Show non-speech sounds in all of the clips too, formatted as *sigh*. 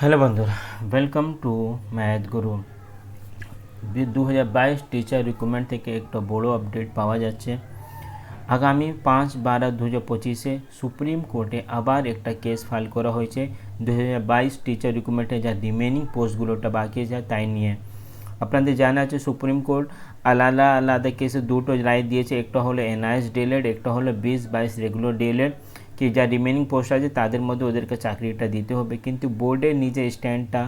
Hello বন্ধুরা welcome to math গুরু দু হাজার বাইশ টিচার রিক্রুটমেন্ট থেকে একটা বড় আপডেট পাওয়া যাচ্ছে। আগামী পাঁচ বারো দু হাজার পঁচিশে সুপ্রিম কোর্টে আবার একটা কেস ফাইল করা হয়েছে। দু হাজার বাইশ টিচার রিক্রুটমেন্টে যা রিমেনিং পোস্টগুলোটা বাকি আছে তাই নিয়ে। আপনাদের জানা আছে সুপ্রিম কোর্ট আলাদা আলাদা কেসে দুটো রায় দিয়েছে, একটা হলো এনআইএস ডিএলএড একটা হলো বিশ বাইশ রেগুলার ডিএলএড কি যা রিমেনিং পোস্ট আছে তাদের মধ্যে ওদেরকে চাকরিটা দিতে হবে। কিন্তু বোর্ডের নিজের স্ট্যান্ডটা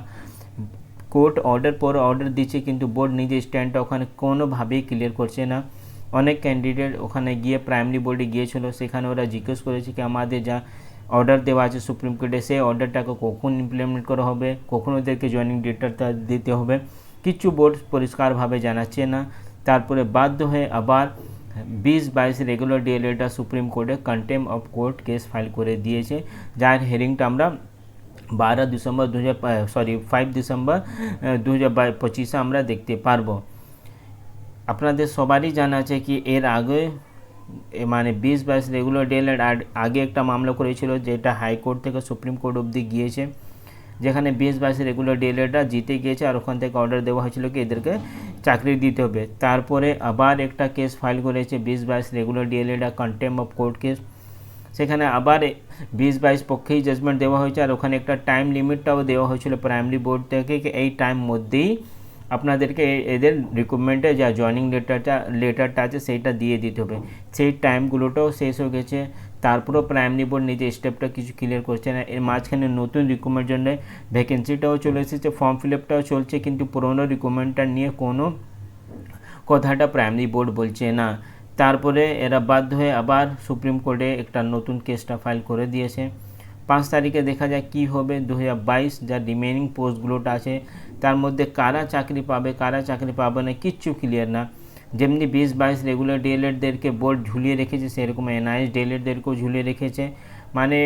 কোর্ট অর্ডার পর অর্ডার দিচ্ছে কিন্তু বোর্ড নিজের স্ট্যান্ডটা ওখানে কোনোভাবেই ক্লিয়ার করছে না। অনেক ক্যান্ডিডেট ওখানে গিয়ে প্রাইমারি বোর্ডে গিয়েছিল, সেখানে ওরা জিজ্ঞেস করেছে কি আমাদের যা অর্ডার দেওয়া আছে সুপ্রিম কোর্টে সেই অর্ডারটাকে কখন ইমপ্লিমেন্ট করা হবে? কখন ওদেরকে জয়েনিং ডেটটা দিতে হবে? কিছু বোর্ড পরিষ্কারভাবে জানাচ্ছে না। তারপরে বাধ্য হয়ে আবার বিশ বাইশ রেগুলার ডিএলএটা সুপ্রিম কোর্টে contempt of court case file করে দিয়েছে। যার হেয়ারিংটা আমরা বারো ডিসেম্বর দু হাজার সরি ফাইভ ডিসেম্বর দু হাজার পঁচিশে আমরা দেখতে পারব। আপনাদের সবারই জানা আছে কি এর আগে মানে বিশ বাইশ রেগুলার ডিএলএড আগে একটা মামলা করেছিল, যেটা হাইকোর্ট থেকে সুপ্রিম কোর্ট অবধি গিয়েছে। যেখানে বিএস বাইশ রেগুলার ডিএলএডরা জিতে গিয়েছে আর ওখান থেকে অর্ডার দেওয়া হয়েছিল কি এদেরকে চাকরি দিতে হবে। তারপরে আবার একটা কেস ফাইল করেছে বিশ বাইশ রেগুলার ডিএলএডরা কন্টেম অফ কোর্ট কেস সেখানে আবার বিশ বাইশ পক্ষেই জাজমেন্ট দেওয়া হয়েছে আর ওখানে একটা টাইম লিমিটটাও দেওয়া হয়েছিল প্রাইমারি বোর্ড থেকে, এই টাইম মধ্যেই আপনাদেরকে এদের রিক্রুটমেন্টে যা জয়নিং লেটারটা লেটারটা আছে সেইটা দিয়ে দিতে হবে। সেই টাইমগুলোটাও শেষ হয়ে গেছে। তারপরেও প্রাইমারি বোর্ড নিজে স্টেপটা কিছু ক্লিয়ার করছে না। এর মাঝখানে নতুন রিক্রুটমেন্ট জন্য ভ্যাকেন্সিটাও চলে এসেছে ফর্ম ফিল আপটাও চলছে, কিন্তু পুরোনো রিক্রুটমেন্টটা নিয়ে কোনো কথাটা প্রাইমারি বোর্ড বলছে না। তারপরে এরা বাধ্য হয়ে আবার সুপ্রিম কোর্টে একটা নতুন কেসটা ফাইল করে দিয়েছে। পাঁচ তারিখে দেখা যায় কি হবে দু হাজার বাইশ, যা রিমেনিং পোস্টগুলোটা আছে। তার মধ্যে কারা চাকরি পাবে, কারা চাকরি পাবে না, কিচ্ছু ক্লিয়ার না। যেমনি বিশ বাইশ রেগুলার ডিএলএডদেরকে বোর্ড ঝুলিয়ে রেখেছে, সেরকম এনআইএস ডিএলএডদেরকেও ঝুলিয়ে রেখেছে। মানে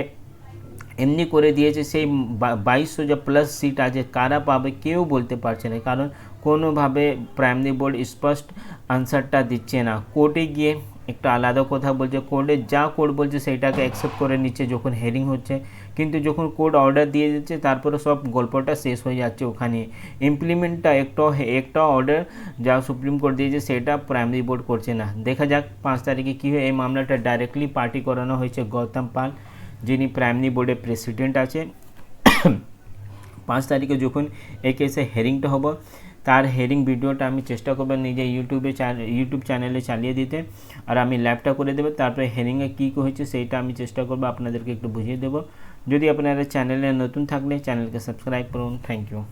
এমনি করে দিয়েছে, সেই বাইশশো যে প্লাস সিট আছে, কারা পাবে কেউ বলতে পারছে না। কারণ কোনোভাবে প্রাইমারি বোর্ড স্পষ্ট আনসারটা দিচ্ছে না। কোর্টে গিয়ে একটা আলাদা কথা বলছে কোর্টে যা কোর্ট বলছে সেইটাকে অ্যাকসেপ্ট করে নিচ্ছে যখন হেয়ারিং হচ্ছে। কিন্তু যখন কোর্ট অর্ডার দিয়ে দিচ্ছে, তারপরে সব গল্পটা শেষ হয়ে যাচ্ছে ওখানে। ইমপ্লিমেন্টটা একটা একটা অর্ডার যা সুপ্রিম কোর্ট দিয়েছে সেটা প্রাইমারি বোর্ড করছে না। দেখা যাক পাঁচ তারিখে কী হয়। এই মামলাটা ডাইরেক্টলি পার্টি করানো হয়েছে গৌতম পাল, যিনি প্রাইমারি বোর্ডের প্রেসিডেন্ট আছে। *coughs* পাঁচ তারিখে যখন এই কেসে হেয়ারিংটা হব তার হেডিং ভিডিওটা আমি চেষ্টা করব নিজে ইউটিউবে ইউটিউব চ্যানেলে চালিয়ে দিতে। আর আমি ল্যাবটা করে দেবো, তারপরে হেডিংয়ে কী কী হয়েছে সেইটা আমি চেষ্টা করব আপনাদেরকে একটু বুঝিয়ে দেবো। যদি আপনারা চ্যানেলে নতুন থাকলে চ্যানেলকে সাবস্ক্রাইব করুন থ্যাংক ইউ